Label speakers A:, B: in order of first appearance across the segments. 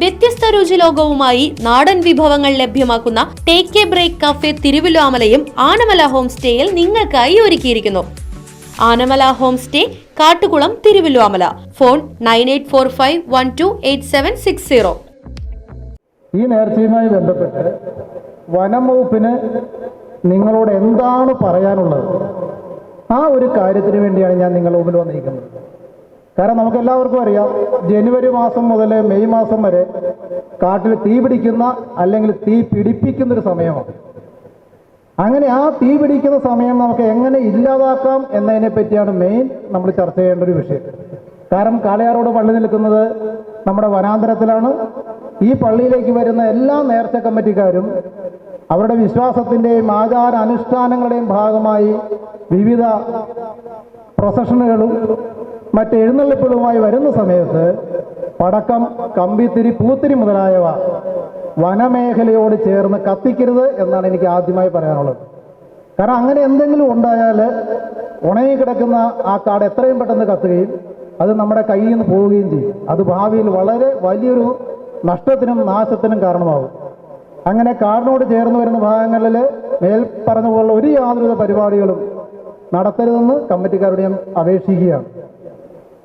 A: വ്യത്യസ്ത രുചിലോകവുമായി നാടൻ വിഭവങ്ങൾ ലഭ്യമാക്കുന്ന ടേക്ക് എ ബ്രേക്ക് കഫേ തിരുവിലാമലയും ആനമല ഹോം സ്റ്റേയിൽ നിങ്ങൾക്കായി ഒരുക്കിയിരിക്കുന്നു. Anamala home stay Kattukulam Thiruvilwamala phone nine eight four five one two eight seven six zero.
B: ഈ നേർച്ചയുമായി ബന്ധപ്പെട്ട് വനം വകുപ്പിന് നിങ്ങളോട് എന്താണ് പറയാനുള്ളത്? ആ ഒരു കാര്യത്തിന് വേണ്ടിയാണ് ഞാൻ നിങ്ങളുടെ മുമ്പിൽ വന്നിരിക്കുന്നത്. കാരണം നമുക്ക് എല്ലാവർക്കും അറിയാം ജനുവരി മാസം മുതൽ മെയ് മാസം വരെ കാട്ടിൽ തീ പിടിക്കുന്ന അല്ലെങ്കിൽ തീ പിടിപ്പിക്കുന്ന ഒരു സമയമാണ്. അങ്ങനെ ആ തീ പിടിക്കുന്ന സമയം നമുക്ക് എങ്ങനെ ഇല്ലാതാക്കാം എന്നതിനെ പറ്റിയാണ് മെയിൻ നമ്മൾ ചർച്ച ചെയ്യേണ്ട ഒരു വിഷയം. കാരണം കാളയാറോട് പള്ളി നിൽക്കുന്നത് നമ്മുടെ വനാന്തരത്തിലാണ്. ഈ പള്ളിയിലേക്ക് വരുന്ന എല്ലാ നേർച്ച കമ്മിറ്റിക്കാരും അവരുടെ വിശ്വാസത്തിന്റെയും ആചാര അനുഷ്ഠാനങ്ങളുടെയും ഭാഗമായി വിവിധ പ്രൊസഷനുകളും മറ്റ് എഴുന്നള്ളിപ്പുകളുമായി വരുന്ന സമയത്ത് പടക്കം കമ്പിത്തിരി പൂത്തിരി മുതലായവ വനമേഖലയോട് ചേർന്ന് കത്തിക്കരുത് എന്നാണ് എനിക്ക് ആദ്യമായി പറയാനുള്ളത്. കാരണം അങ്ങനെ എന്തെങ്കിലും ഉണ്ടായാൽ ഉണങ്ങി കിടക്കുന്ന ആ കാട് എത്രയും പെട്ടെന്ന് കത്തുകയും അത് നമ്മുടെ കയ്യിൽ നിന്ന് പോവുകയും ചെയ്യും. അത് ഭാവിയിൽ വളരെ വലിയൊരു നഷ്ടത്തിനും നാശത്തിനും കാരണമാകും അങ്ങനെ കാടിനോട് ചേർന്ന് വരുന്ന ഭാഗങ്ങളിൽ മേൽ പറഞ്ഞ പോലുള്ള ഒരു യാതൊരു പരിപാടികളും നടത്തരുതെന്ന് കമ്മിറ്റിക്കാരുടെ അപേക്ഷിക്കുകയാണ്.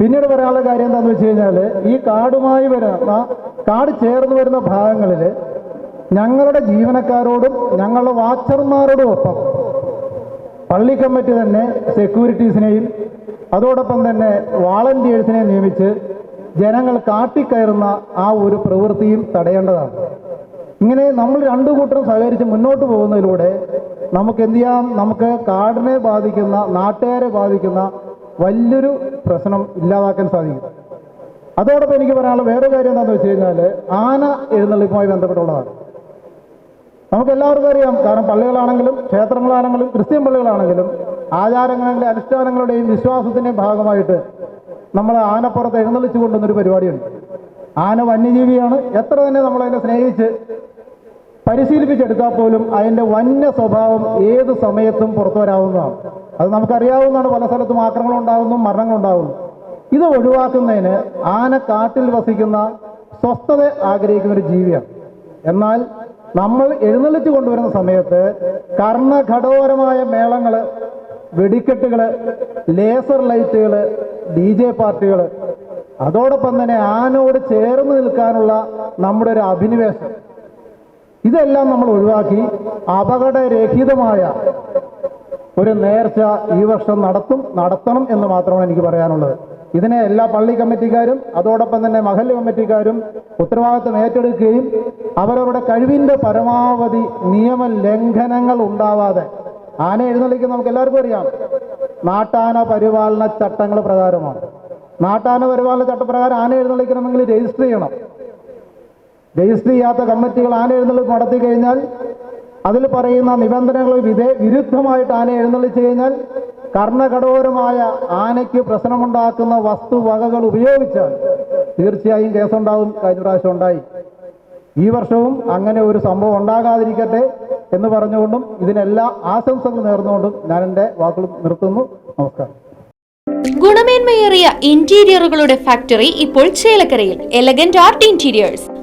B: പിന്നീട് പറയാനുള്ള കാര്യം എന്താണെന്ന് വെച്ച് കഴിഞ്ഞാൽ ഈ കാടുമായി വരുന്ന കാട് ചേർന്ന് വരുന്ന ഭാഗങ്ങളിൽ ഞങ്ങളുടെ ജീവനക്കാരോടും ഞങ്ങളുടെ വാച്ചർമാരോടും ഒപ്പം പള്ളി കമ്മിറ്റി തന്നെ സെക്യൂരിറ്റീസിനെയും അതോടൊപ്പം തന്നെ വാളണ്ടിയേഴ്സിനെയും നിയമിച്ച് ജനങ്ങൾ കാട്ടിക്കയറുന്ന ആ ഒരു പ്രവൃത്തിയും തടയേണ്ടതാണ്. ഇങ്ങനെ നമ്മൾ രണ്ടു കൂട്ടരും സഹകരിച്ച് മുന്നോട്ട് പോകുന്നതിലൂടെ നമുക്ക് എന്ത് ചെയ്യാം? നമുക്ക് കാടിനെ ബാധിക്കുന്ന നാട്ടുകാരെ ബാധിക്കുന്ന വലിയൊരു പ്രശ്നം ഇല്ലാതാക്കാൻ സാധിക്കും. അതോടൊപ്പം എനിക്ക് പറയാനുള്ള വേറെ കാര്യം എന്താണെന്ന് വെച്ച് കഴിഞ്ഞാൽ ആന എഴുന്നള്ളിപ്പുമായി ബന്ധപ്പെട്ടുള്ളതാണ്. നമുക്ക് എല്ലാവർക്കും അറിയാം കാരണം പള്ളികളാണെങ്കിലും ക്ഷേത്രങ്ങളാണെങ്കിലും ക്രിസ്ത്യൻ പള്ളികളാണെങ്കിലും ആചാരങ്ങളുടെ അനുഷ്ഠാനങ്ങളുടെയും വിശ്വാസത്തിന്റെയും ഭാഗമായിട്ട് നമ്മൾ ആനപ്പുറത്ത് എഴുന്നള്ളിച്ചു കൊണ്ടുവന്നൊരു പരിപാടിയുണ്ട്. ആന വന്യജീവിയാണ്. എത്ര തന്നെ നമ്മളതിനെ സ്നേഹിച്ച് പരിശീലിപ്പിച്ചെടുത്താൽ പോലും അതിന്റെ വന്യ സ്വഭാവം ഏത് സമയത്തും പുറത്തു വരാവുന്നതാണ് അത് നമുക്കറിയാവുന്നതാണ് പല സ്ഥലത്തും ആക്രമണം ഉണ്ടാകുന്നു മരണങ്ങൾ ഉണ്ടാകുന്നു ഇത് ഒഴിവാക്കുന്നതിന് ആന കാട്ടിൽ വസിക്കുന്ന സ്വസ്ഥത ആഗ്രഹിക്കുന്ന ഒരു ജീവിയാണ്. എന്നാൽ നമ്മൾ എഴുന്നള്ളിച്ചു കൊണ്ടുവരുന്ന സമയത്ത് കർണഘടോരമായ മേളങ്ങൾ വെടിക്കെട്ടുകൾ ലേസർ ലൈറ്റുകൾ ഡി ജെ പാർട്ടികൾ അതോടൊപ്പം തന്നെ ആനോട് ചേർന്ന് നിൽക്കാനുള്ള നമ്മുടെ ഒരു അഭിനിവേശം. ഇതെല്ലാം നമ്മൾ ഒഴിവാക്കി അപകടരഹിതമായ ഒരു നേർച്ച ഈ വർഷം നടത്തും നടത്തണം എന്ന് മാത്രമാണ് എനിക്ക് പറയാനുള്ളത്. ഇതിനെ എല്ലാ പള്ളി കമ്മിറ്റിക്കാരും അതോടൊപ്പം തന്നെ മഹല്ല് കമ്മിറ്റിക്കാരും ഉത്തരവാദിത്വം ഏറ്റെടുക്കുകയും അവരവരുടെ കഴിവിന്റെ പരമാവധി നിയമ ലംഘനങ്ങൾ ഉണ്ടാവാതെ ആന എഴുന്നള്ളിക്കുന്ന നമുക്ക് എല്ലാവർക്കും അറിയാം. നാട്ടാന പരിപാലന ചട്ടങ്ങൾ പ്രകാരമാണ്. നാട്ടാന പരിപാലന ചട്ടപ്രകാരം ആന എഴുന്നള്ളിക്കണമെങ്കിൽ രജിസ്റ്റർ ചെയ്യണം. രജിസ്റ്റർ ചെയ്യാത്ത കമ്മിറ്റികൾ ആന എഴുന്നള്ളിപ്പ് നടത്തി കഴിഞ്ഞാൽ അതിൽ പറയുന്ന നിബന്ധനകൾ വിധേ വിരുദ്ധമായിട്ട് ആന എഴുന്നള്ളിച്ചു കഴിഞ്ഞാൽ കർണകടോരമായ ആനയ്ക്ക് പ്രശ്നമുണ്ടാക്കുന്ന വസ്തുവകകൾ ഉപയോഗിച്ചാൽ തീർച്ചയായും കേസുണ്ടാവും. കഴിഞ്ഞ പ്രാവശ്യം ഉണ്ടായി. ഈ വർഷവും അങ്ങനെ ഒരു സംഭവം ഉണ്ടാകാതിരിക്കട്ടെ എന്ന് പറഞ്ഞുകൊണ്ടും ഇതിനെല്ലാ ആശംസകൾ നേർന്നുകൊണ്ടും ഞാൻ എന്റെ വാക്കുകൾ നിർത്തുന്നു. നമസ്കാരം.
A: ഗുണമേന്മയേറിയ ഇന്റീരിയറുകളുടെ ഫാക്ടറി ഇപ്പോൾ ചേലക്കരയിൽ. Elegant art interiors